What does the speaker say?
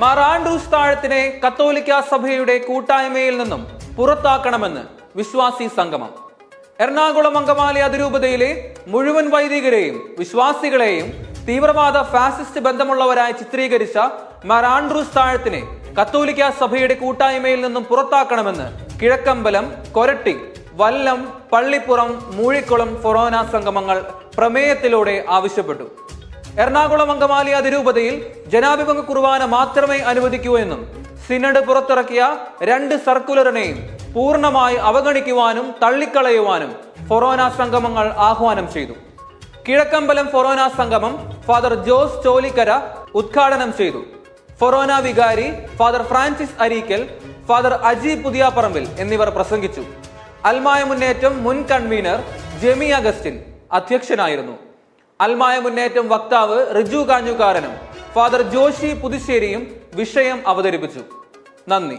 മാർ താഴത്തിനെ കത്തോലിക്ക സഭയുടെ കൂട്ടായ്മയിൽ നിന്നും പുറത്താക്കണമെന്ന് വിശ്വാസി സംഗമം. എറണാകുളം അങ്കമാലി അതിരൂപതയിലെ മുഴുവൻ വൈദികരെയും വിശ്വാസികളെയും തീവ്രവാദ ഫാസിസ്റ്റ് ബന്ധമുള്ളവരായി ചിത്രീകരിച്ച മാർ ആൻഡ്രൂസ് താഴത്തിനെ കത്തോലിക്ക സഭയുടെ കൂട്ടായ്മയിൽ നിന്നും പുറത്താക്കണമെന്ന് കിഴക്കമ്പലം കൊരട്ടി വല്ലം പള്ളിപ്പുറം മൂഴിക്കുളം ഫൊറോന സംഗമങ്ങൾ പ്രമേയത്തിലൂടെ ആവശ്യപ്പെട്ടു. എറണാകുളം അങ്കമാലി അതിരൂപതയിൽ ജനാഭിമുഖ കുർബാന മാത്രമേ അനുവദിക്കൂ എന്നും സിനഡ് പുറത്തിറക്കിയ രണ്ട് സർക്കുലറിനെയും പൂർണമായി അവഗണിക്കുവാനും തള്ളിക്കളയുവാനും ഫൊറോന സംഗമങ്ങൾ ആഹ്വാനം ചെയ്തു. കിഴക്കമ്പലം ഫൊറോന സംഗമം ഫാദർ ജോസ് ചോലിക്കര ഉദ്ഘാടനം ചെയ്തു. ഫൊറോന വികാരി Father Francis Areekal Father Aji Puthiyaparambil എന്നിവർ പ്രസംഗിച്ചു. അൽമായ മുന്നേറ്റം മുൻ കൺവീനർ ജെമി അഗസ്റ്റിൻ അധ്യക്ഷനായിരുന്നു. അൽമായ മുന്നേറ്റം വക്താവ് റിജു കാഞ്ഞുകാരനും ഫാദർ ജോഷി പുതുശ്ശേരിയും വിഷയം അവതരിപ്പിച്ചു. നന്ദി.